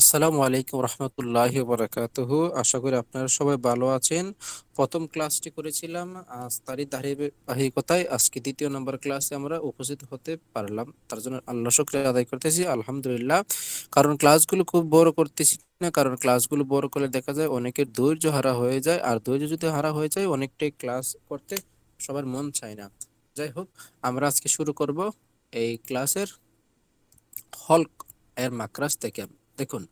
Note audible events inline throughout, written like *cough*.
আসসালামু আলাইকুম রহমতুল্লাহ বরাকাতুহু আশা করি আপনারা সবাই ভালো আছেন। প্রথম ক্লাসটি করেছিলাম, আজ তারই ধারাবাহিকতায় আজকে দ্বিতীয় নম্বর ক্লাসে আমরা উপস্থিত হতে পারলাম। তার জন্য আল্লাহ শুক্রিয়া আদায় করতেছি, আলহামদুলিল্লাহ। কারণ ক্লাসগুলো খুব বড় করতেছি না, কারণ ক্লাসগুলো বড় করলে দেখা যায় অনেকের ধৈর্য হারা হয়ে যায়, আর ধৈর্য যদি হারা হয়ে যায়, অনেকটাই ক্লাস করতে সবার মন চায় না। যাই হোক, আমরা আজকে শুরু করব এই ক্লাসের হল এর মাকরাস থেকে। দেখুন,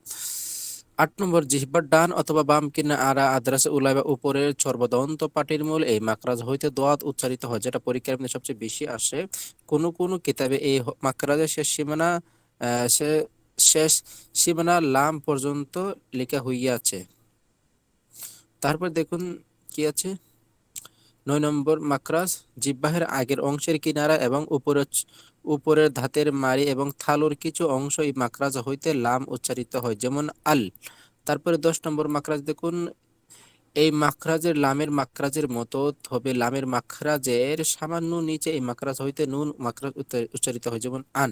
আট নম্বর, জিহ্বার ডান অথবা বাম কিনা আরা আদ্রাসে উলাইবা উপরের সর্বদন্ত পাটির মূল এই মাকরাজ হইতে দোয়াত উচ্চারিত হয়, যেটা পরীক্ষার মধ্যে সবচেয়ে বেশি আসে। কোন কোন কিতাবে এই মাকরাজের শেষ সীমানা শেষ সীমানা লাম পর্যন্ত লেখা হইয়াছে। তারপর দেখুন কি আছে? নয় নম্বর মাকরাজ জিব্বাহের আগের অংশের কিনারা এবং উপরের উপরের ধাতের মারি এবং থালুর কিছু অংশ এই মাকরাজ হইতে লাম উচ্চারিত হয়, যেমন আল। তারপরে দশ নম্বর মাকরাজ, দেখুন, এই মাখরাজের লামের মাকরাজের মতো হবে। লামের মাখরাজের সামান্য নিচে এই মাকরাজ হইতে নুন মাকরাজ উচ্চারিত হয়, যেমন আন।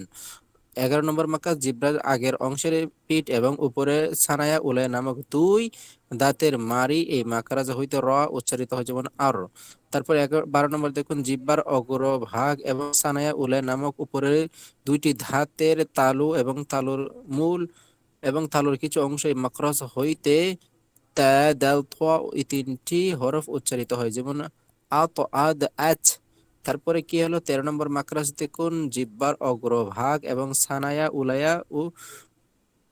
এগারো নম্বর মাকরাজ জিব্রার আগের অংশের পিঠ এবং উপরে ছানায়া উলয় নামক দুই দাঁতের মারি এই মাকরাজ হইতে র উচ্চারিত হয় যেমন আর। তারপর বারো নম্বর দেখুন, জিব্বার অগ্র ভাগ এবং সানায়া উলে নামক উপরে দুইটি ধাতের তালু এবং তালুর মূল এবং তালুর কিছু অংশ এই মাকরাজ হইতে তিনটি হরফ উচ্চারিত হয়, যেমন আত আদ আচ তারপরে কি হলো? তেরো নম্বর মাকরাজ দেখুন, জিব্বার অগ্রভাগ এবং সানায়া, উলায়া ও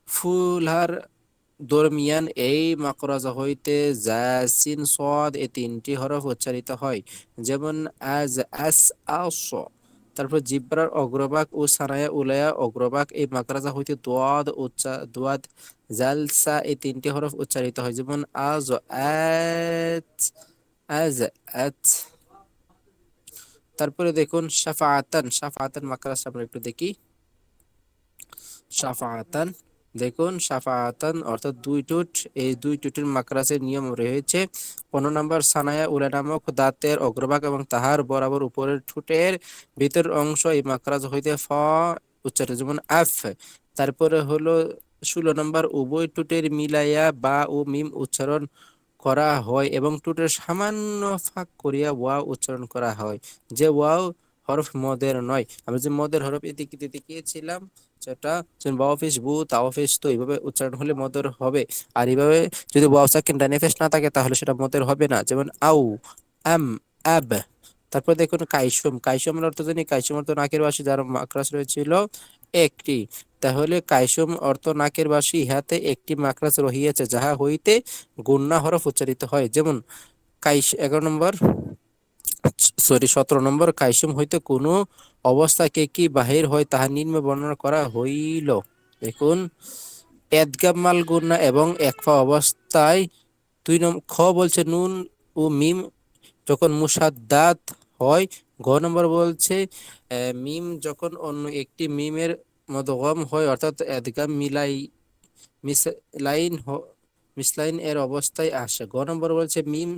ফুলহার দরমিয়ান এই মাকরাজ হইতে জাসিন সদ এই তিনটি হরফ উচ্চারিত হয়। যেমন আজ, আস আস তারপর জিব্রার অগ্রবাক ও সানায়া, উলায়া অগ্রবাক এই মাকরাজা হইতে দোয়াদ উচ্চা, দোয়াদ, জালসা এই তিনটি হরফ উচ্চারিত হয়। যেমন আজ আজ আজ। তারপরে দেখুন সাফাআতান সাফাআতান মাকরাজ আমরা একটু দেখি। সাফাআতান দেখুন সাফাতান অর্থাৎ দুই টুট এই দুই টুটের মাকরাসের নিয়ম রয়েছে। পনেরো নম্বর সানায়া উলা নামক দাঁতের অগ্রভাগ এবং তাহার বরাবর উপরের ঠুটের ভিতর অংশ এই মাকরাজ হইতে ফ উচ্চারিত, যেমন আফ। তারপরে হলো ষোলো নম্বর উভয় টুটের মিলাইয়া বা ও মিম উচ্চারণ করা হয় এবং টুটের সামান্য ফাঁক করিয়া ওয়া উচ্চারণ করা হয়। যে ওয়াও হরফ মদের নয়। আমি যে মদের হরফ এদিকে দেখিয়েছিলাম যেটা বাওয়াফিস বু তাওয়াফিস তো, এইভাবে উচ্চারণ হলে মদের হবে। আর এইভাবে যদি ওয়াও সাকিন ডানে ফেস না থাকে, তাহলে সেটা মদের হবে না। যেমন আউ, আম, আব। তারপর দেখুন কাইসুম। কাইসুমের অর্থ জানি? কাইসুম অর্থ নাকের বাসি যার মাকরাস রয়েছিল একটি। তাহলে কাইসুম অর্থ নাকের বাসি ইহাতে একটি মাকরাস রহিয়াছে, যাহা হইতে গুন্না হরফ উচ্চারিত হয়। যেমন, কাইস এগারো নম্বর, সরি, সতেরো নম্বর, কাইসুম হইতে কোনো অবস্থাকে কি বাহির হয় তাহা নিম্ন বর্ণনা করা হইল। দেখুন এদগামাল গুন্না এবং একফা অবস্থায় দুই নম্বর খ বলছে নুন ও মিম, যখন মুসাদ্দাত হয় ঘ নম্বর বলছে মিম যখন অন্য একটি মিমের মদগম হয়, অর্থাৎ এদগাম মিলাই মিসলাইন মিসলাইন এর অবস্থায় আসে। ঘ নম্বর বলছে, মিম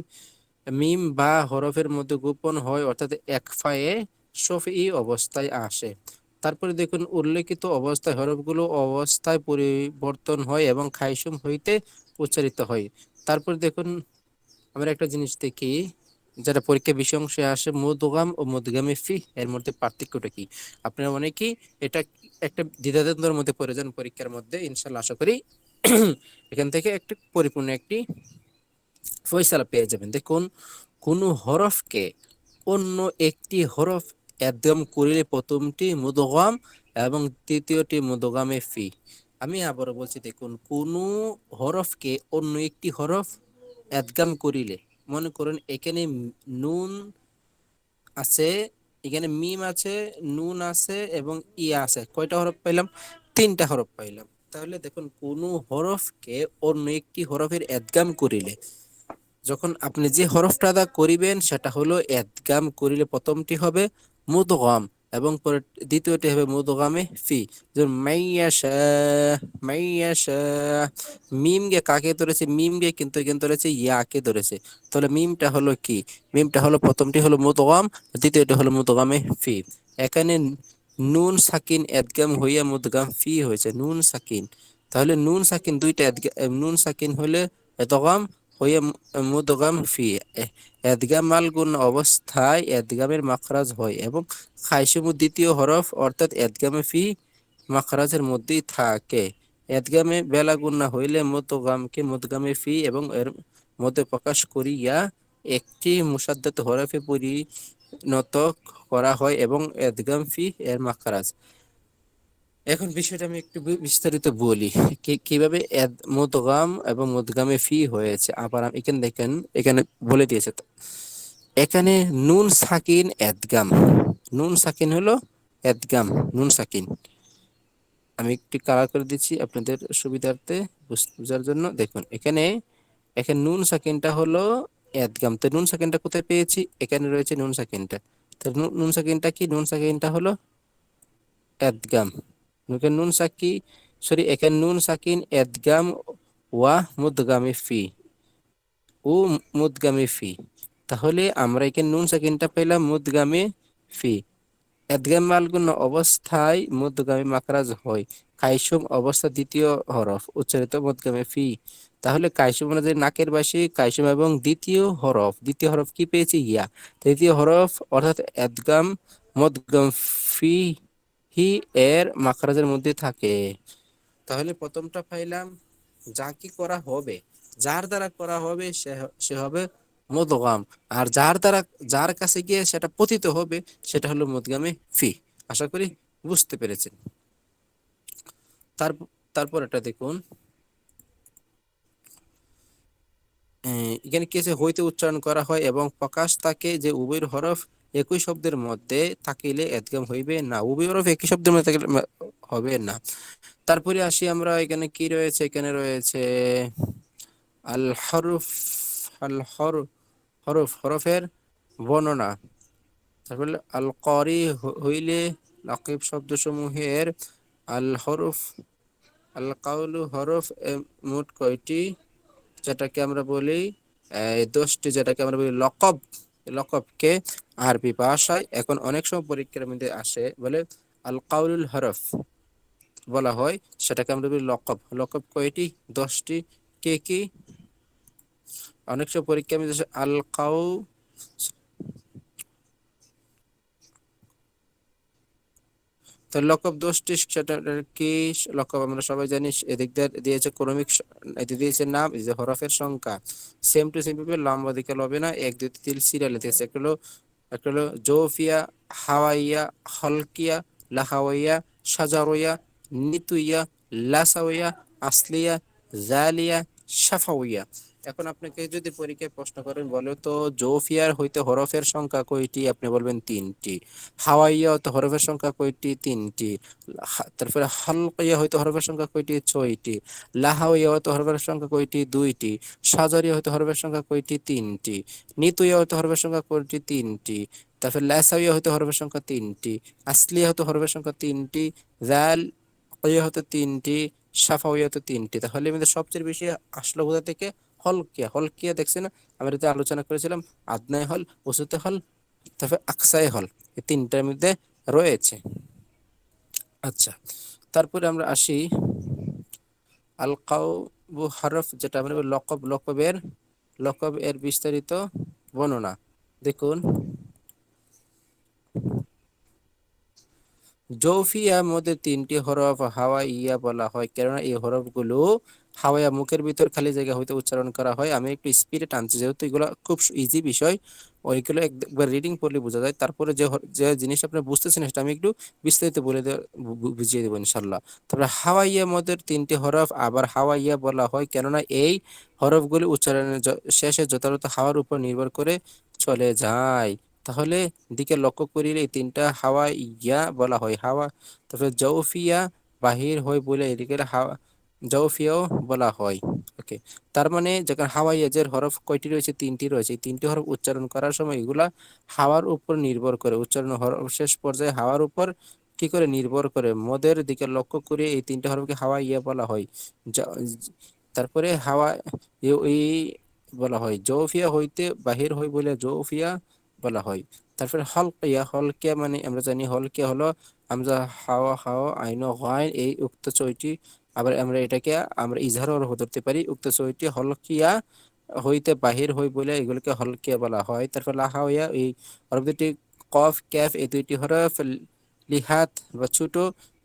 মিম বা হরফের মধ্যে গোপন হয়, অর্থাৎ একফায়ে সফি অবস্থায় আসে। তারপরে দেখুন, উল্লেখিত অবস্থায় হরফগুলো অবস্থায় পরিবর্তন হয় এবং খাইসুম হইতে উচ্চারিত হয়। তারপর দেখুন, আমরা একটা জিনিস দেখি। যারা পরীক্ষা বিষয় অংশে আসে মুদগাম ও মুদগামে ফি, এর মধ্যে পার্থক্যটা কি? আপনারা অনেকেই এটা একটা দ্বিধাদ্বন্দ্বের মধ্যে পড়ে যান পরীক্ষার মধ্যে ইনশাল্লাহ আশা করি *clears throat* এখান থেকে একটি পরিপূর্ণ একটি ফয়সালা পেয়ে যাবেন। দেখুন, কোন হরফকে অন্য একটি হরফ একদম করিলে প্রথমটি মুদগাম এবং তৃতীয়টি মুদগামে ফি। আমি আবারও বলছি, দেখুন, কোন হরফকে অন্য একটি হরফ একদম করিলে মনে করুন, এখানে নুন আছে, এখানে মিম আছে, নুন আছে এবং ই আছে। কয়টা হরফ পাইলাম? তিনটা হরফ পাইলাম। তাহলে দেখুন, কোন হরফকে অন্য একটি হরফের এদগাম করিলে, যখন আপনি যে হরফটা করিবেন, সেটা হলো এদগাম করিলে প্রথমটি হবে মুদগাম। এবং পরে দ্বিতীয়টি হবে মুদগামে ফি। যেমন মাইয়াশা মাইয়াশা মিম গে কাকে ধরেছে? মিম গে কিন্তু এখানে ধরেছে, ইয়াকে ধরেছে। তাহলে মিমটা হলো কি? মিমটা হলো, প্রথমটি হলো মুদগাম, দ্বিতীয়টি হলো মুদগামে ফি। এখানে নুন, সাকিন, এদগাম হইয়া মুদগাম, ফি হয়েছে। নুন, সাকিন। তাহলে নুন, সাকিন দুইটা নুন, সাকিন হলে এতগাম হয়ে মুদগাম ফি এদগাম মাল অবস্থায় এদগামের মাখরাজ হয় এবং খাইসমু দ্বিতীয় হরফ অর্থাৎ এদগামে ফি মাখরাজের মধ্যেই থাকে। এদগামে বেলা গুণা হইলে মুদগামকে মুদগামে ফি এবং এর মধ্যে প্রকাশ করিয়া একটি মুসাদ্দাত হরফে পরিণত করা হয় এবং এদগাম ফি এর মাখরাজ। এখন বিষয়টা আমি একটু বিস্তারিত বলি। কীভাবে মুদগাম এবং মুদগামে ফি হয়েছে? আবার এখানে দেখেন, এখানে বলে দিয়েছে এখানে নুন সাকিন, এদগাম। নুন সাকিন হলো এদগাম, নুন সাকিন। আমি একটি কালার করে দিচ্ছি আপনাদের সুবিধার্থে বোঝার জন্য। দেখুন, এখানে এখানে নুন সাকিনটা হলো এদগাম। তো নুন সাকিনটা কোথায় পেয়েছি? এখানে রয়েছে নুন সাকিনটা। তো নুন সাকিনটা কি? নুন সাকিনটা হলো এদগাম। নুন সাকি সরি এখানে নুন সাকিন এদগাম ওয়া মুদগামে ফি ও মুদগামে ফি তাহলে আমরা এখানে নুন সাকিনটা পেলাম মুদগামে ফি এদগাম মালগুন অবস্থায় মুদগামে মাকরাজ হয় কাইসুম অবস্থা দ্বিতীয় হরফ উচ্চারিত মুদগামে ফি তাহলে কাইসুম মানে নাকের বাসি কাইসুম এবং দ্বিতীয় হরফ দ্বিতীয় হরফ কি পেয়েছি ইয়া তৃতীয় হরফ অর্থাৎ এদগাম মদগাম ফি হি এর মাখরাজের মধ্যে থাকে। তাহলে প্রথমটা পাইলাম, যা কি করা হবে? যার দ্বারা করা হবে সে হবে মদগাম। আর যার দ্বারা, যার কাছে গিয়ে সেটা পতিত হবে, সেটা হলো মদগামে ফি। আশা করি বুঝতে পেরেছেন। তার তারপর এটা দেখুন এখানে কেসে হইতে উচ্চারণ করা হয় এবং প্রকাশ তাকে যে উভয়ের হরফ একই শব্দের মধ্যে থাকিলে এদগাম হইবে না, উভয় হরফ একই শব্দের মধ্যে থাকিলে হবে না। তারপরে আসি আমরা, এখানে কি রয়েছে? এখানে রয়েছে আল হরফ, আল হর হরফ, হরফের বর্ণনা। তারপরে আল করি হইলে লাকিব শব্দসমূহের আল হরফ, আল কাউলু হরফ মোট কয়টি? যেটাকে আমরা বলি দোষটি যেটাকে আমরা বলি লকব। লকবকে আরবি ভাষায় এখন অনেক সময় পরীক্ষার মধ্যে আসে, বলে আল কাউলুল হরফ বলা হয়, সেটাকে আমরা বলি লকব। লকব কয়টি? দশটি। কে কি? অনেক সময় পরীক্ষা মধ্যে আল কাউ তো লকব দোষটি সেটা কি লকব আমরা সবাই জানি, এদিক দিয়েছে ক্রমিক দিয়েছে নাম, এই যে হরফের সংখ্যা। সেম টু সেম ভাবে লম্বা দিকে লবে না, এক, দুই, তিন, সিরিয়ালে দিয়েছে। একটা হলো একটা হলো জোফিয়া, হাওয়াইয়া, হলকিয়া, লাহাওয়াইয়া, সাজারোয়া, নিতুইয়া, লাসাওয়া, আসলিয়া, জালিয়া সাফাউইয়া এখন আপনাকে যদি পরীক্ষায় প্রশ্ন করেন, বলে তো জোফিয়ার হইতে হরফের সংখ্যা কয়টি? আপনি বলবেন তিনটি। হাওয়াইয়া হইতে হরফের সংখ্যা কয়টি? তিনটি। তারপরে হালকাইয়া হইতে হরফের সংখ্যা কয়টি? ছয়টি। লাহাওয়া হইতে হরফের সংখ্যা কয়টি? দুইটি। সাজরিয়া হইতে হরফের সংখ্যা কয়টি? তিনটি। নিতুইয়া হইতে হরফের সংখ্যা কয়টি? তিনটি। তারপর লাসাউইয়া হইতে হরফের সংখ্যা তিনটি। আসলিয়া হতে হরফের সংখ্যা তিনটি। জাল হতে তিনটি। সাফাউইয়া হতে তিনটি। তাহলে আমাদের সবচেয়ে বেশি আসলো কোথা থেকে? হলকিয়া হলকিয়া দেখছি না? আমরা যে আলোচনা করেছিলাম আদনায় হল ওসুতে হল, তারপরে আকসায় হল, এই তিনটার মধ্যে রয়েছে। আচ্ছা তারপরে আমরা আসি আল কাউ হরফ, যেটা আমরা লকব, লকবের, লকব এর বিস্তারিত বর্ণনা। দেখুন জৌফিয়া মধ্যে তিনটি হরফ হাওয়া ইয়া বলা হয়, কেননা এই হরফগুলো হাওয়াইয়া মুখের ভিতর খালি জায়গা হইতে উচ্চারণ করা হয়। আমি একটু স্পিডে টানছি, যেহেতু এগুলো খুব ইজি বিষয়। ওইগুলো একবার রিডিং পড়লে বোঝা যায়। তারপরে যে যে জিনিস আপনি বুঝতেছেন, সেটা আমি একটু বিস্তারিত বলে বুঝিয়ে দেবো ইনশাল্লাহ তারপরে হাওয়াইয়া মদের তিনটি হরফ, আবার হাওয়াইয়া বলা হয়। কেননা এই হরফগুলি উচ্চারণের শেষে যথাযথ হাওয়ার উপর নির্ভর করে চলে যায়। তাহলে দিকে লক্ষ্য করিলে এই তিনটা হাওয়া ইয়া বলা হয়। হাওয়া, তারপরে জৌফিয়া বাহির হয় বলে এদিকে হাওয়া জৌফিয়াও বলা হয়। ওকে তার মানে যখন হাওয়াইয়াজের হরফ কয়টি রয়েছে? তিনটি রয়েছে। তিনটি হরফ উচ্চারণ করার সময় এগুলা হাওয়ার উপর নির্ভর করে। উচ্চারণ হরফ শেষ পর্যায়ে হাওয়ার উপর কি করে? নির্ভর করে। মদের দিকে লক্ষ্য করে এই তিনটি হরফকে হাওয়া ইয়া বলা হয়। তারপরে হাওয়া এই বলা হয়। জৌফিয়া হইতে বাহির হয় বলে জৌফিয়া বলা হয়। তারপরে হলকিয়া হলকিয়া মানে আমরা জানি হলকিয়া হলো আমরা হাওয়া হাওয়া, আইন গাইন এই উক্ত ছয়টি আবার আমরা এটাকে, আমরা ইজহার ধরতে পারি। উক্ত ছয়টি হলকিয়া হইতে বাহির হই বলে এগুলোকে হলকিয়া বলা হয়। তারপর লাহাওয়া এই হরফ দুটি কফ, ক্যাফ, এই দুইটি হরফ, লিহাত বা ছোট,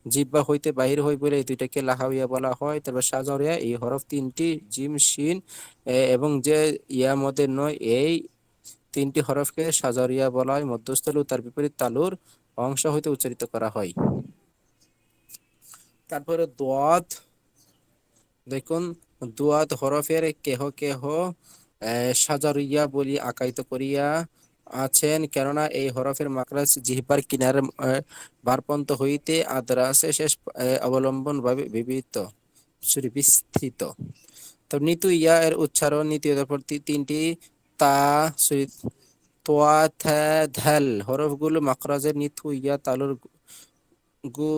জিব্বা হইতে বাহির হই বলে এই দুইটাকে লাহাওয়া বলা হয়। তারপর সাজরিয়া এই হরফ তিনটি, জিম, শিন এবং যে ইয়া মধ্যে নয়, এই তিনটি হরফকে সাজরিয়া বলা হয়। মধ্যস্থল, তার বিপরীত তালুর অংশ হইতে উচ্চারিত করা হয়। তারপরে দোয়াত, দেখুন, দুয়াত হরফের কেহ কেহ সাজারিয়া বলি আকাইত করিয়া আছেন। কেননা এই হরফের মাকরাজ জিহ্বার কিনার বারপন্ত হইতে আদ্রাসে শেষ অবলম্বন ভাবে বিবৃত বিস্তৃত তো নিতু ইয়া এর উচ্চারণ, নীতি তিনটি, তা তোয়া হরফগুলো মাকরাজের নিতু ইয়া তালুর গু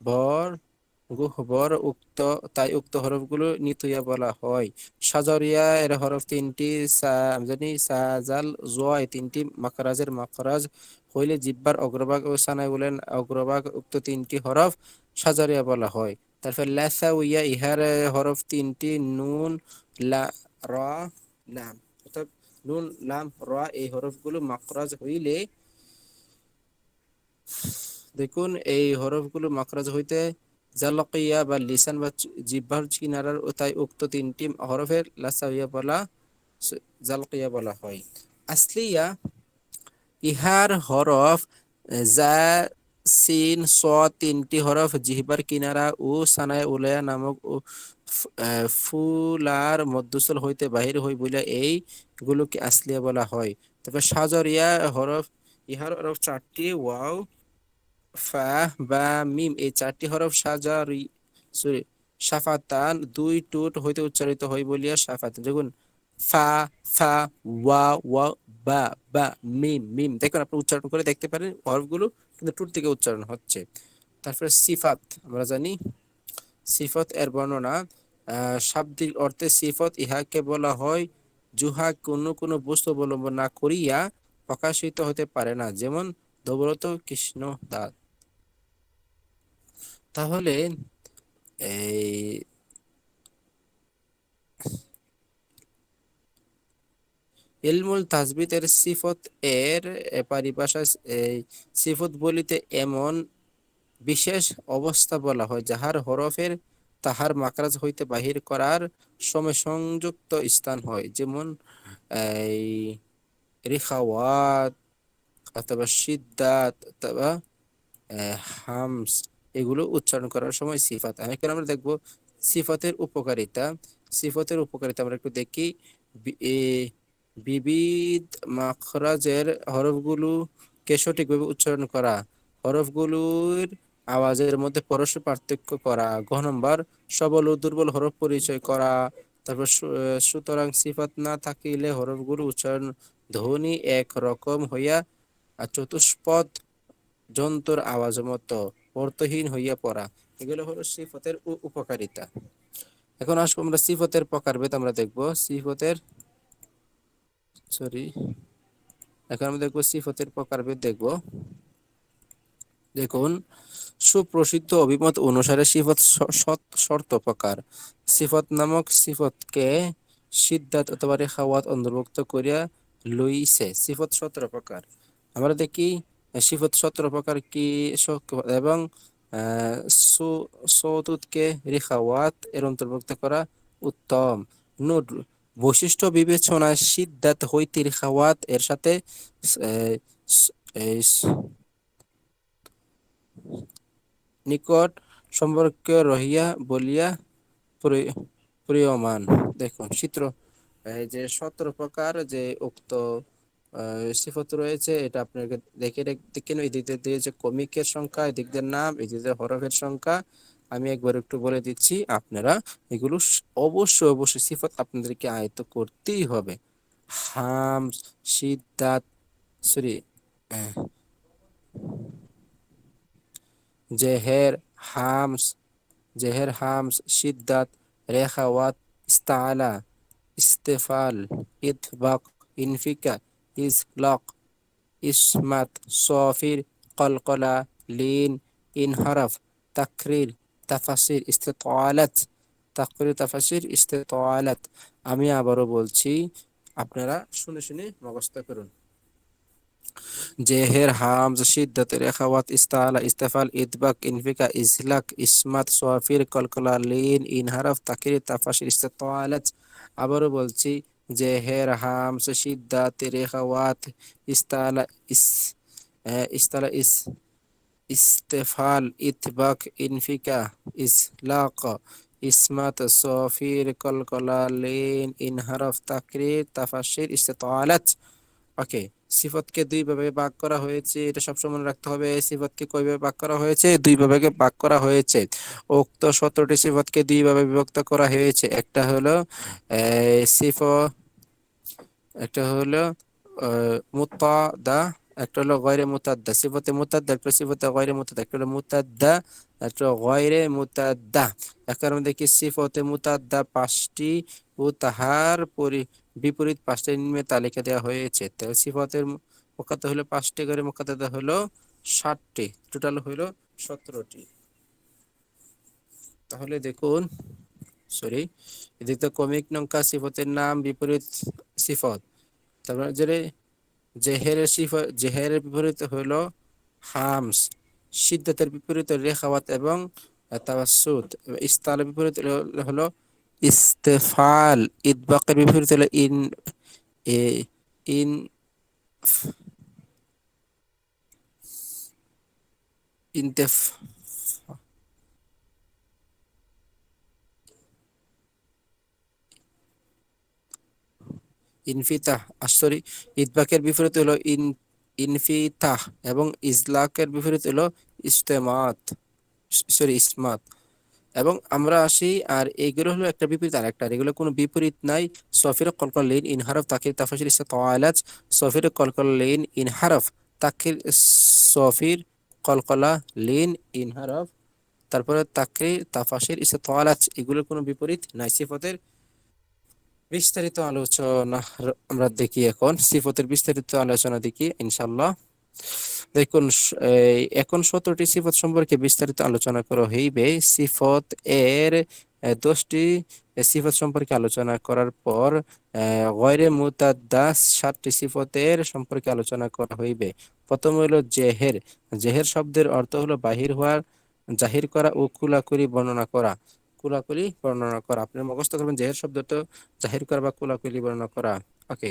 ভর গুহবর উক্ত, তাই উক্ত হরফগুলো নিতুইয়া বলা হয়। সাজরিয়া এর হরফ তিনটি জানি সাজাল জোয়া তিনটি মাকরাজের মাকরাজ হইলে জিব্বার অগ্রভাগ ও সানায় বলেন, অগ্রভাগ উক্ত তিনটি হরফ সাজরিয়া বলা হয়। তারপর লেসা উইয়া ইহার হরফ তিনটি, নুন, লা, র, লাম। অর্থাৎ নুন, লাম, র এই হরফগুলো মাকরাজ হইলে দেখুন, এই হরফগুলো মাকরাজ হইতে জালকিয়া বা লিসান বা জিহ্বার কিনারার তাই উক্ত তিনটি হরফের লাসাইয়া বলা জালকিয়া বলা হয়। আসলিয়া, ইহার হরফ যা সিন, স তিনটি হরফ, জিহবার কিনারা ও সানায় উলায়া নামক ফুলার মধ্যস্থল হইতে বাহির হই বলে এই গুলোকে আসলিয়া বলা হয়। তবে সাজরিয়া হরফ, ইহার হরফ চারটি, ওয়াও ফা বা মিম এই চারটি হরফ সাজারি সরি সাফাতান দুই টুট হইতে উচ্চারিত হয় বলিয়া সাফাতান। দেখুন, ফা ফা, ওয়া ওয়া, বা বা, মিম মিম। দেখুন, আপনি উচ্চারণ করে দেখতে পারেন হরফগুলো, কিন্তু টুট থেকে উচ্চারণ হচ্ছে। তারপরে সিফাত, আমরা জানি সিফত এর বর্ণনা শাব্দিক অর্থে সিফত ইহাকে বলা হয় জুহা কোনো কোনো বস্তু অবলম্বন না করিয়া প্রকাশিত হতে পারে না। যেমন ধবরত কৃষ্ণ দাঁত তাহলে এই ইলমুল তাজবিতের সিফত এর পারিভাষা সিফত বলিতে এমন বিশেষ অবস্থা বলা হয়, যাহার হরফের তাহার মাকরাজ হইতে বাহির করার সময় সংযুক্ত স্থান হয়। যেমন এই রিখাওয়াত অথবা সিদ্ধাত অথবা হামস। এগুলো উচ্চারণ করার সময় সিফাত। এখন আমরা দেখব সিফতের উপকারিতা। সিফতের উপকারিতা আমরা একটু দেখি। বিবিধ মাখরাজের হরফগুলো কে সঠিকভাবে উচ্চারণ করা? হরফগুলোর আওয়াজের মধ্যে পরস্পর পার্থক্য করা। ঘ নম্বর, সবল ও দুর্বল হরফ পরিচয় করা। তারপর সুতরাং সিফাত না থাকিলে হরফগুলো উচ্চারণ ধ্বনি এক রকম হইয়া চতুষ্পদ যন্ত্র আওয়াজ মতো। অর্থহীন হইয়া পড়া। এগুলো হলো সিফতের উপকারিতা। এখন আসব আমরা সিফতের প্রকারভেদ। আমরা দেখব সিফতের সরি। এখন আমরা দেখব সিফতের প্রকারভেদ দেখব। দেখুন, সুপ্রসিদ্ধ অভিমত অনুসারে সিফত শর্ত প্রকার। সিফত নামক সিফতকে সিদ্ধাত অথবা রেখাওয়াত অন্তর্ভুক্ত করিয়া লইছে। সিফত সতেরো প্রকার। আমরা দেখি সিফত সতেরো প্রকার কি এবং সৌতুতকে রেখাওয়াত এর অন্তর্ভুক্ত করা উত্তম নোট বৈশিষ্ট্য বিবেচনায় সিদ্ধাত হইতে রেখাওয়াত এর সাথে নিকট সম্পর্ক রহিয়া বলিয়া প্রিয়মান দেখুন চিত্র যে সতেরো প্রকার যে উক্ত সিফত রয়েছে, এটা আপনাকে দেখে দেখেন এই দিক দিয়ে যে কমিকের সংখ্যা এদিক দিয়ে নাম এই দিক হরফের সংখ্যা, আমি একবার একটু বলে দিচ্ছি, আপনারা এগুলো অবশ্যই অবশ্যই সিফত আপনাদেরকে আয়ত্ত করতেই হবে। হাম সিদ্ধাত সরি জেহের, হামস জেহের, হামস সিদ্দাত রেখাওয়াত ইস্তালা ইস্তেফাল, ইতবাক ইনফিকা ইসলক ইসমাত সফির কলকলা লিন ইনহরফ তাকরির তাফাসির ইস্তেতালাত, তাকরির তাফাসির ইস্তেতালাত। আমি আবারও বলছি, আপনারা শুনে শুনে মুখস্থ করুন। জেহের, হামজ শিদ্দাতের রেখাওয়াত, ইস্তালা, ইস্তেফাল ইদবাক ইনফিকা, ইসলাক ইসমাত সোয়াফির কলকলা লিন ইনহারফ তাকির তাফাসির ইস্তেতালাত। আবারও বলছি জেহের হামজ শিদ্দাতের রেখাওয়াত ইস্তালা ইস ইস্তালা ইস, ইস্তেফাল ইতবাক ইনফিকা, ইসলাক ইসমাত সফির কলকলা লেন ইনহারফ তাকরির তাফাসির ইস্তেতালাত। ওকে সিফতকে দুই ভাবে ভাগ করা হয়েছে, এটা সবসময় মনে রাখতে হবে, সিফতকে কয়ভাবে ভাগ করা হয়েছে? দুই ভাবে ভাগ করা হয়েছে। উক্ত সতেরোটি সিফতকে দুই ভাবে বিভক্ত করা হয়েছে। একটা হলো সিফ একটা হলো মুতাদা একটা হলো গয়রে মুতাদ্দা সিফতে মুতাদ্দা একটা সিফতে গয়রে মুতাদ্দা একটা হলো মুতাদ্দা একটা গয়রে মুতাদ্দা এখন আমরা দেখি সিফতে মুতাদ্দা পাঁচটি ও তাহার পরি বিপরীত পাঁচটি নিম্নে তালিকা দেওয়া হয়েছে। তাহলে সিফতের মোকাদ্দা হলো পাঁচটি করে মোকাদ্দা হলো ষাটটি। টোটাল হলো সতেরোটি। তাহলে দেখুন সরি এদিকে কমিক নঙ্কা সিফতের নাম, বিপরীত সিফত। তারপরে যে জেহেরের সিফত, জেহেরের বিপরীত হলো হামস। সিদ্ধাতের বিপরীত রেখাওয়াত এবং তাওয়াসুদ ইস্তালের বিপরীত হলো ইস্তেফাল ইদবাকের বিপরীত হলো ইন ইন ইনতেফ ইনফিতাহ সরি ইদবাকের বিপরীত হলো ইন ইনফিতাহ এবং ইজলাকের বিপরীত হলো ইস্তেমাত সরি ইসমাত এবং আমরা আসি, আর এগুলো হলো একটা বিপরীত আর একটা এগুলো কোনো বিপরীত নাই। সফির কলকল লেন ইনহারফ তাকির তাফাসির ইসা তোয়ালাজ সফির কলকল লেন ইনহারফ তাকির সফির কলকলা লেন ইনহারফ তারপরে তাকে তাফাসির ইসা তোয়ালাজ এগুলোর কোনো বিপরীত নাই। সিফতের বিস্তারিত আলোচনা আমরা দেখি এখন। সিফতের বিস্তারিত আলোচনা দেখি ইনশাল্লাহ দেখুন এখন সতেরোটি সিফত সম্পর্কে বিস্তারিত আলোচনা করা হইবে। সিফত এর দশটি সিফত সম্পর্কে আলোচনা করার পর গয়রে মুতাদ্দাস সাতটি সিফতের সম্পর্কে আলোচনা করা হইবে। প্রথম হইল জেহের। জেহের শব্দের অর্থ হলো বাহির হওয়ার জাহির করা ও কুলাকুলি বর্ণনা করা। কুলাকুলি বর্ণনা করা। আপনি মুখস্থ করবেন, জেহের শব্দ তো জাহির করা বা কুলাকুলি বর্ণনা করা। ওকে,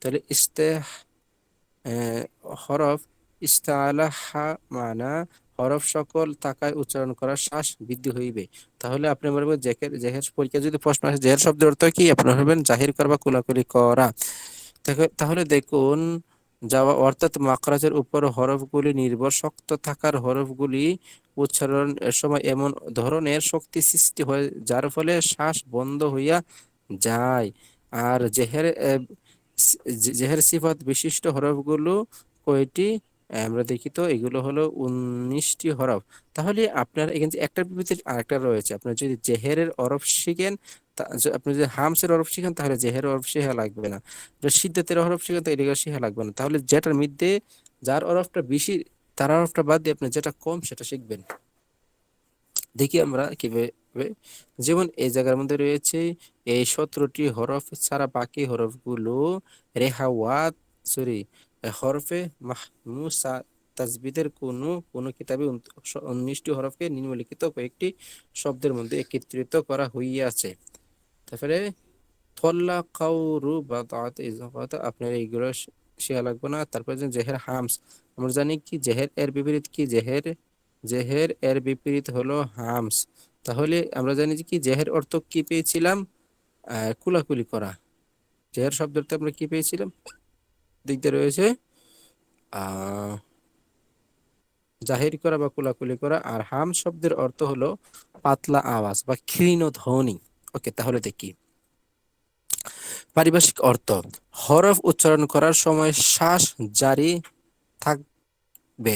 তাহলে ইস্তে হরফ ইস্তালাহা মানা, হরফ সকল তাকায় উচ্চারণ করার শ্বাস বৃদ্ধি হইবে। তাহলে আপনি বলবেন, জেহের জেহের পরীক্ষা যদি প্রশ্ন আসে, জেহের শব্দের অর্থ কি? আপনি বলবেন, জাহির করা বা কুলাকুলি করা। তাহলে দেখুন, যাওয়া অর্থাৎ মাকরাজের উপর হরফগুলি নির্ভর, শক্ত থাকার হরফগুলি উচ্চারণ সময় এমন ধরনের শক্তি সৃষ্টি হয়, যার ফলে শ্বাস বন্ধ হইয়া যায়। আর জেহের জেহের সিফত বিশিষ্ট হরফগুলো কয়টি? আমরা দেখি তো, এগুলো হলো উনিশটি হরফ। তাহলে আপনার এখানে একটা বিবৃতির আরেকটা রয়েছে। আপনার যদি জেহেরের অরফ শিখেন আপনি যদি হামসের অরফ শিখেন, তাহলে জেহের অরফ শিখা লাগবে না। সিদ্ধাতের অরফ শিখেন, তো এদিকে শিখা লাগবে না। তাহলে যেটার মধ্যে যার অরফটা বেশি, তার অরফটা বাদ দিয়ে আপনি যেটা কম, সেটা শিখবেন। দেখি আমরা কীভাবে যেমন এই জায়গার মধ্যে রয়েছে, এই সতেরোটি হরফ ছাড়া বাকি হরফগুলো রেহাওয়াত সরি হরফে মাহমুসা তাজবিদের কোনো কোনো কিতাবে উনিশটি হরফকে নিম্নলিখিত কয়েকটি শব্দের মধ্যে একত্রিত করা হইয়াছে। তারপরে, থল্লা কাউরু বা আপনার এইগুলো শেয়া লাগবে না। তারপরে জেহের হামস, আমরা জানি কি, জেহের এর বিপরীত কি? জেহের জেহের এর বিপরীত হলো হামস। তাহলে আমরা জানি যে কি? জেহের অর্থ কি পেয়েছিলাম? কুলাকুলি করা। জেহের শব্দটা আমরা কি পেয়েছিলাম? দিকতে রয়েছে জাহির করা বা কুলাকুলি করা। আর হাম শব্দের অর্থ হলো পাতলা আওয়াজ বা ক্ষীণ ধ্বনি। ওকে, তাহলে দেখি। পারিভাষিক অর্থ, হরফ উচ্চারণ করার সময় শ্বাস জারি থাকবে।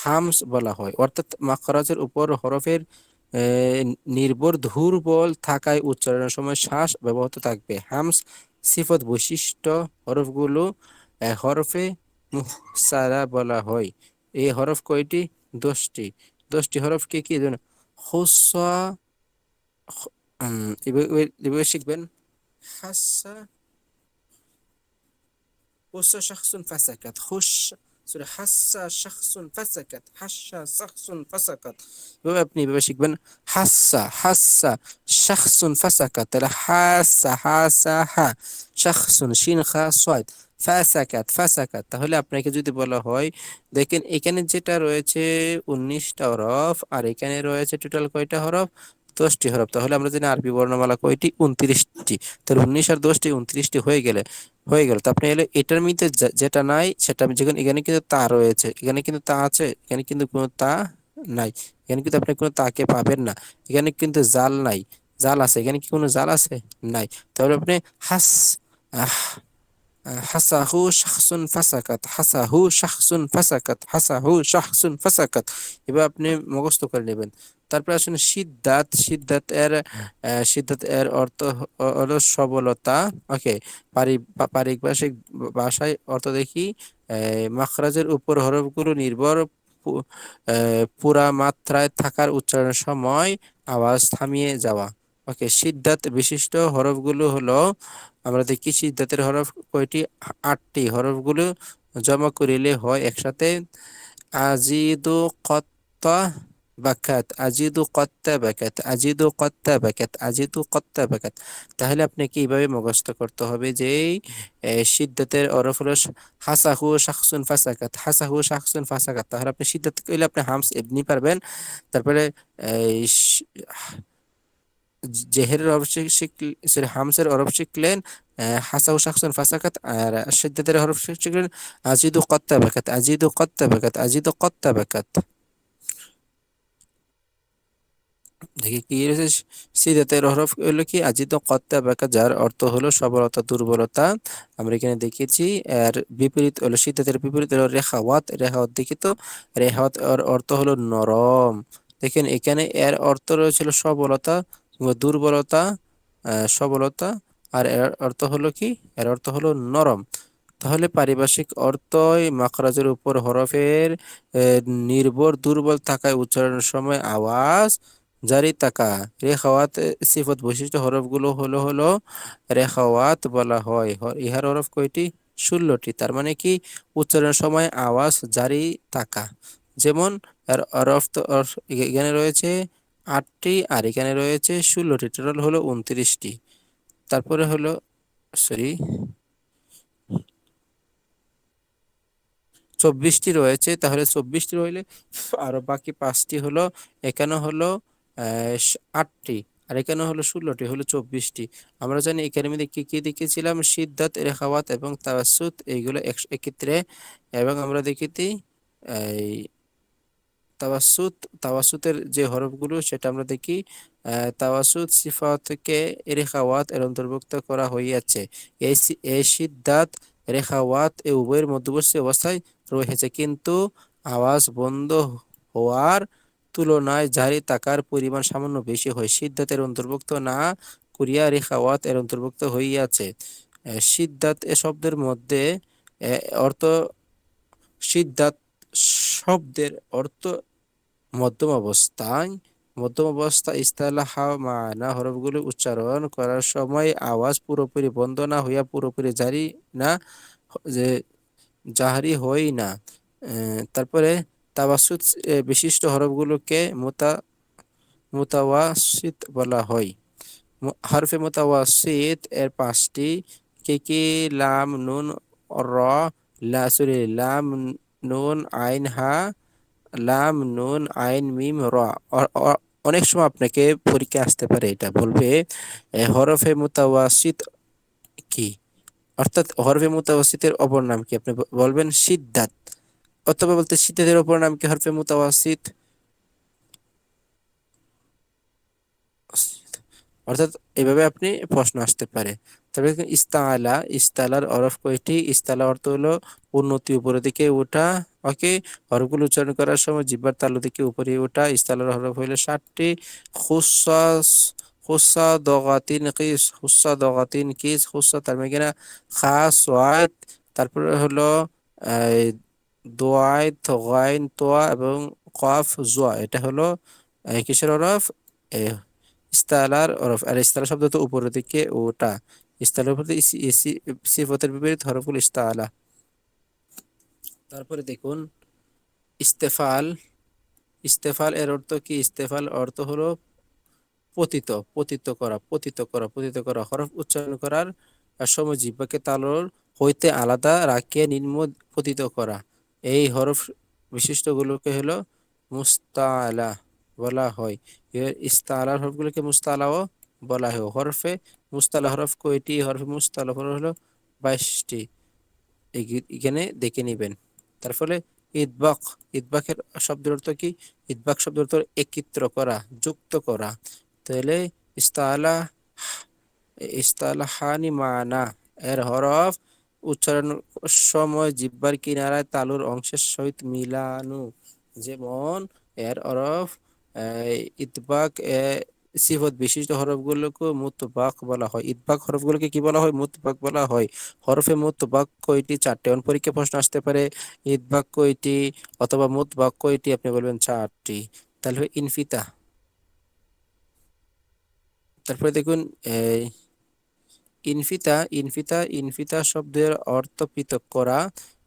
হামস বলা হয়। অর্থাৎ মাখরাজের উপর হরফের নির্ভর দুর্বল থাকায় উচ্চারণের সময় শ্বাস ব্যবহৃত থাকবে। হামস সিফত বৈশিষ্ট্য হরফগুলো হরফে মুহসারা বলা হয়। এই হরফ কয়টি? দশটি। দশটি হরফকে কি এভাবে শিখবেন। হাসা খুসা শাখসুন ফাসাকাত। খুশ সরি হাসা শাখসুন ফাসাকাত হাসা শাখসুন ফাসাকাত। এভাবে আপনি এভাবে শিখবেন হাসা হাসা শাখসুন ফাসাকাত, তাহলে হাসা হাসা হা, শাখসুন, শিন, খা সয়দ ফাসাকাত ফাসাকাত। তাহলে আপনাকে যদি বলা হয়, দেখেন এখানে যেটা রয়েছে উনিশটা হরফ, আর এখানে রয়েছে টোটাল কয়টা হরফ? দশটি হরফ, তাহলে আমরা জানি আরবি বর্ণমালা কয়টি? উনত্রিশটি। তাহলে উনিশ আর দশটি উনত্রিশটি হয়ে গেলে, হয়ে গেল। তো আপনি এলে এটার মধ্যে যেটা নাই, সেটা যেখানে, এখানে কিন্তু তা রয়েছে। এখানে কিন্তু তা আছে, এখানে কিন্তু কোনো তা নাই। এখানে কিন্তু আপনি কোনো তাকে পাবেন না। এখানে কিন্তু জাল নাই। জাল আছে। এখানে কি কোনো জাল আছে? নাই। তাহলে আপনি হাস, আহ হাসাহু শাখসুন ফাসাকাত হাসাহু শাখসুন ফাসাকাত হাসাহু শাখসুন ফাসাকাত এবার আপনি মুখস্থ করে নেবেন। তারপরে আসুন সিদ্ধাত সিদ্ধাত এর সিদ্ধাত এর অর্থ হলো সবলতা। ওকে পারিভাষিক ভাষায় অর্থ দেখি। মাখরাজের উপর হরফগুলো নির্ভর পুরা মাত্রায় থাকার উচ্চারণের সময় আওয়াজ থামিয়ে যাওয়া। ওকে, সিদ্ধাত বিশিষ্ট হরফগুলো হলো, আমরা দেখি সিদ্ধাতের হরফ কয়টি? আটটি। হরফগুলো জমা করিলে হয় একসাথে। আজিদু কত্তা বাকাত, আজিদু কত্তা বাকাত, আজিদু কত্তা বাকাত, আজিদু কত্তা বাকাত। তাহলে আপনাকে এইভাবে মুখস্থ করতে হবে যে সিদ্ধাতের হরফ হলো হাসাহু শাখসুন ফাসাকাত, হাসাহু শাখসুন ফাসাকাত। তাহলে আপনি সিদ্ধাত কইলে আপনি হামস এমনি পারবেন। তারপরে জেহেরের শিখলেন সরি হামসের হরফ শিখলেন হাসাউ শাখসুন ফাসাকাত, আর সিদ্ধাতের হরফ শিখলেন আজিদু কত্তা বাকাত আজিদু কত্তা কত্তা বাকাত দেখি কি রয়েছে হলো কি? আজিদু কত্তা বাকাত যার অর্থ হলো সবলতা, দুর্বলতা। আমরা এখানে দেখেছি, আর বিপরীত হলো সিদ্ধাতের বিপরীত হলো রেখাওয়াত রেখাওয়াত দেখি তো রেখাওয়াত অর্থ হলো নরম। দেখেন, এখানে এর অর্থ রয়েছিল সবলতা কিংবা দুর্বলতা সবলতা, আর এর অর্থ হলো কি? এর অর্থ হলো নরম। তাহলে পারিভাষিক অর্থই মাখরাজের উপর হরফের নির্ভর দুর্বল থাকায় উচ্চারণের সময় আওয়াজ জারি থাকা। রেখাওয়াত সিফত বৈশিষ্ট্য হরফগুলো হলো হলো রেখাওয়াত বলা হয়। ইহার হরফ কয়টি? ষোলোটি। তার মানে কি? উচ্চারণের সময় আওয়াজ জারি থাকা। যেমন এর হরফ তো এখানে রয়েছে আটটি, আর এখানে রয়েছে ষোলোটি টোটাল হলো উনত্রিশটি। তারপরে হলো সরি চব্বিশটি রয়েছে। তাহলে চব্বিশটি রইলে, আরও বাকি পাঁচটি হলো, এখানে হলো আটটি, আর এখানে হলো ষোলোটি, হলো চব্বিশটি। আমরা জানি একাডেমিতে কি কি দেখেছিলাম সিদ্ধাত, রেখাওয়াত এবং তাওয়াসুত, এইগুলো এক- একত্রে এবং আমরা দেখেছি, এই তাওয়াসুত, তাওয়াসুতের যে হরফগুলো সেটা আমরা দেখি তাওয়াসুত সিফাতকে রেখাওয়াত এর অন্তর্ভুক্ত করা হইয়াছে। এই সিদ্ধাত রেখাওয়াত এ উভয়ের মধ্যবর্তী অবস্থায় রয়েছে। কিন্তু আওয়াজ বন্ধ হওয়ার তুলনায় জারি তাকার পরিমাণ সামান্য বেশি হয়। সিদ্ধাতের অন্তর্ভুক্ত না করিয়া রেখাওয়াত এর অন্তর্ভুক্ত হইয়াছে। সিদ্ধাত এ শব্দের মধ্যে অর্থ, সিদ্ধাত শব্দের অর্থ মধ্যম অবস্থায় মধ্যম অবস্থা ইস্তালাহ মানা হরফগুলো উচ্চারণ করার সময় আওয়াজ পুরোপুরি বন্ধ না হইয়া পুরোপুরি জারি না যে জাহারি হয় না। তারপরে তাওয়াসুদ এ, বিশিষ্ট হরফগুলোকে মোতা মোতাওয়াসিত বলা হয়। হরফে মোতাওয়াসিত এর পাঁচটি কে কি লাম নুন র লা সরি লাম নুন আইন হা লাম, নুন, আইন, মিম, র। অনেক সময় আপনাকে পরীক্ষা আসতে পারে এটা। বলবে হরফে মুতাওয়াসিত কি? অর্থাৎ হরফে মুতাওয়াসিতের অপর নাম কি? আপনি বলবেন সিদ্ধাত অথবা বলতে সিদ্ধাতের অপর নাম কি? হরফে মুতাওয়াসিত। অর্থাৎ এভাবে আপনি প্রশ্ন আসতে পারে। দেখুন ইস্তালা, ইস্তালার অরফ কয়টি? ইস্তালা অর্থ হলো উন্নতি, উপরের দিকে ওঠা ওকে হরফগুলো উচ্চারণ করার সময় জিহ্বার তালু দিকে উপরে ওঠা ইস্তালার হরফ হইল ষাটটি। খুসাস, খুসা দগাতিন কিস, খুসা দগাতিন কিস, খুসা তার মানে কিনা খাস ওয়াত তারপরে হলো দোয়াই গাইন তোয়া এবং কফ, জোয়া। এটা হলো কিসের হরফ? ইস্তালার হরফ। আর ইস্তালা শব্দ তো উপরের দিকে ওটা ইস্তালার উপর সিফতের বিপরীত হরফগুলো ইস্তালা তারপরে দেখুন, ইস্তেফাল ইস্তেফাল এর অর্থ কি? ইস্তেফাল অর্থ হলো পতিত পতিত করা পতিত করা পতিত করা, হরফ উচ্চারণ করার সময় জিব্বাকে তালর হইতে আলাদা রাখিয়ে নিম্ন পতিত করা। এই হরফ বিশিষ্টগুলোকে হলো মুস্তালা বলা হয়। এর ইস্তালার হরফগুলোকে মুস্তালাও বলা হয়। হরফে মুস্তালা, হরফ কয়টি? হরফে মুস্তালা, হরফ হলো বাইশটি। এখানে দেখে নেবেন। তার ফলে ইদবাক ইদবাকের শব্দের অর্থ কি? ইদবাক শব্দের অর্থ একত্র করা, যুক্ত করা। তাহলে ইস্তালা ইস্তালাহানি মানা, এর হরফ উচ্চারণ সময় জিব্বার কিনারায় তালুর অংশের সহিত মিলানো। যেমন এর হরফ ইতবাক সিফত বিশিষ্ট হরফগুলোকে মুতবাক বলা হয়। ইতবাক হরফগুলোকে কি বলা হয়? মুতবাক বলা হয়। হরফে মুতবাক কয়টি? চারটে অন পরীক্ষা প্রশ্ন আসতে পারে। ইতবাক কয়টি অথবা মুতবাক কয়টি? আপনি বলবেন চারটি। তাহলে ইনফিতা। তারপরে দেখুন ইনফিতা ইনফিতা ইনফিতা শব্দের অর্থ পৃথক করা।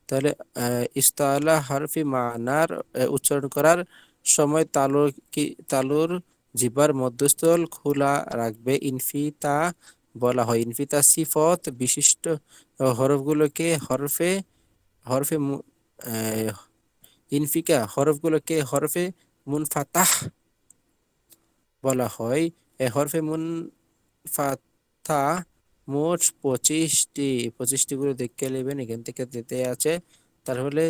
তাহলে ইস্তালা হারফি মানার উচ্চারণ করার সময় তালুর কি, তালুর জিবার মধ্যস্থল খোলা রাখবে। ইনফিতা বলা হয়। ইনফিতা সিফত বিশিষ্ট হরফগুলোকে হরফে হরফে ইনফিকা হরফগুলোকে হরফে মুনফাতাহ বলা হয়। এ হরফে মুন ফাতা মোট পঁচিশটি পঁচিশটি গুলো দেখে নেবেন। এখান থেকে দিতে আছে, তাহলে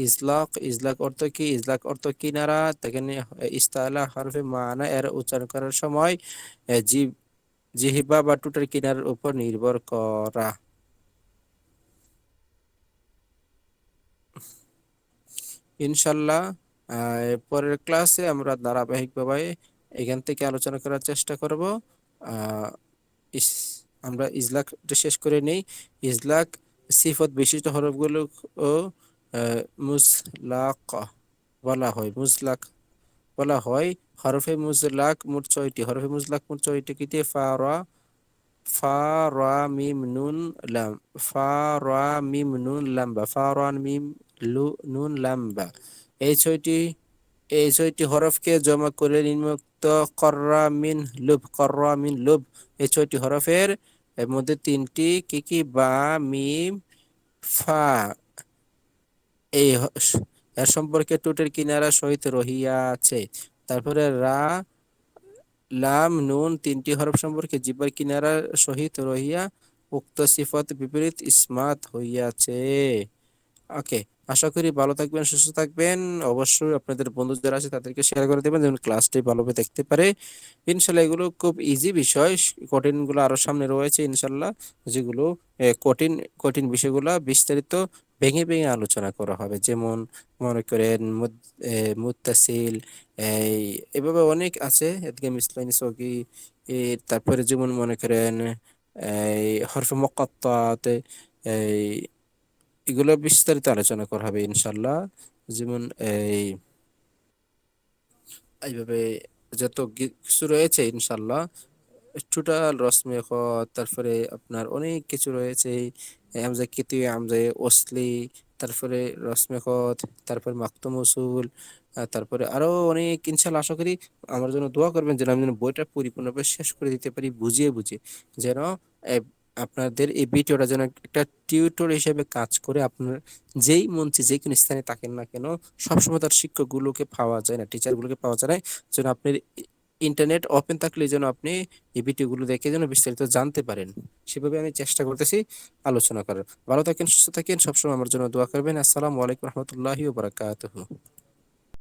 ইজলাক ইজলাক অর্থ কি? ইজলাক অর্থ কিনারা। সেখানে ইস্তালা হরফে মানা, এর উচ্চারণ করার সময় জি জিহিবা বা টুটার কিনারের উপর নির্ভর করা। ইনশাল্লাহ পরের ক্লাসে আমরা ধারাবাহিকভাবে এখান থেকে আলোচনা করার চেষ্টা করব। আমরা ইজলাক শেষ করে নেই। ইজলাক সিফত বিশিষ্ট হরফগুলো মুজলাক বলা হয়। মুজলাক বলা হয়। হরফে মুজলাক মোট ছয়টি। হরফে মুজলাক মোট ছয়টি কি? দিয়ে ফারা মিম, নুন, লাম। ফা, রা, মিম, নুন, লাম্বা। ফা, রা, মিম, লু, নুন, লাম্বা। এই ছয়টি এই ছয়টি হরফকে জমা করে নিম্নোক্ত কর্রা মিন লুব, কর্রা মিন লুব। এই ছয়টি হরফের মধ্যে তিনটি কি কি? বা, মিম, ফা। এই এর সম্পর্কে টুটের কিনারা সহিত রহিয়া আছে তারপরে রা, লাম, নুন তিনটি হরফ সম্পর্কে জিব্বার কিনারা সহিত রহিয়া উক্ত সিফত বিপরীত ইসমাত হইয়াছে। ওকে, আশা করি ভালো থাকবেন, সুস্থ থাকবেন। অবশ্যই আপনাদের বন্ধু যারা আছে তাদেরকে শেয়ার করে দেবেন যেমন ক্লাসটি ভালোভাবে দেখতে পারে। ইনশাল্লাহ এগুলো খুব ইজি বিষয়। কঠিনগুলো আরও সামনে রয়েছে ইনশাল্লাহ, যেগুলো কঠিন কঠিন বিষয়গুলো বিস্তারিত ভেঙে ভেঙে আলোচনা করা হবে। যেমন মনে করেন মুতাসিল এভাবে অনেক আছে। এদিকে মিসলাইনি সগি তারপরে যেমন মনে করেন, এই, হরফ এই, এগুলো বিস্তারিত আলোচনা করা হবে ইনশাল্লাহ যেমন, এই, এইভাবে যত কিছু রয়েছে ইনশাল্লাহ টোটাল রসমে তারপরে আপনার অনেক কিছু রয়েছে। আমজা কিতি আমজা ওসলি, তারপরে রসমেখত, তারপরে মাকতুম উসুল তারপরে আরও অনেক, ইনশাল্লাহ আশা করি আমার জন্য দোয়া করবেন যেন আমি যেন বইটা পরিপূর্ণভাবে শেষ করে দিতে পারি, বুঝিয়ে বুঝিয়ে যেন আপনাদের এই ভিডিওটা যেন একটা টিউটর হিসেবে কাজ করে আপনার যেই মঞ্চে যে কোনো স্থানে থাকেন না কেন, সবসময় তার শিক্ষকগুলোকে পাওয়া যায় না, টিচারগুলোকে পাওয়া যায় না, যেন আপনার ইন্টারনেট ওপেন থাকলে যেন আপনি এই ভিডিওগুলো দেখে যেন বিস্তারিত জানতে পারেন। সেভাবে আমি চেষ্টা করতেছি আলোচনা করার। ভালো থাকেন, সুস্থ থাকেন, সবসময় আমার জন্য দোয়া করবেন। আসসালামু আলাইকুম রহমতুল্লাহি বারাকাতুহু।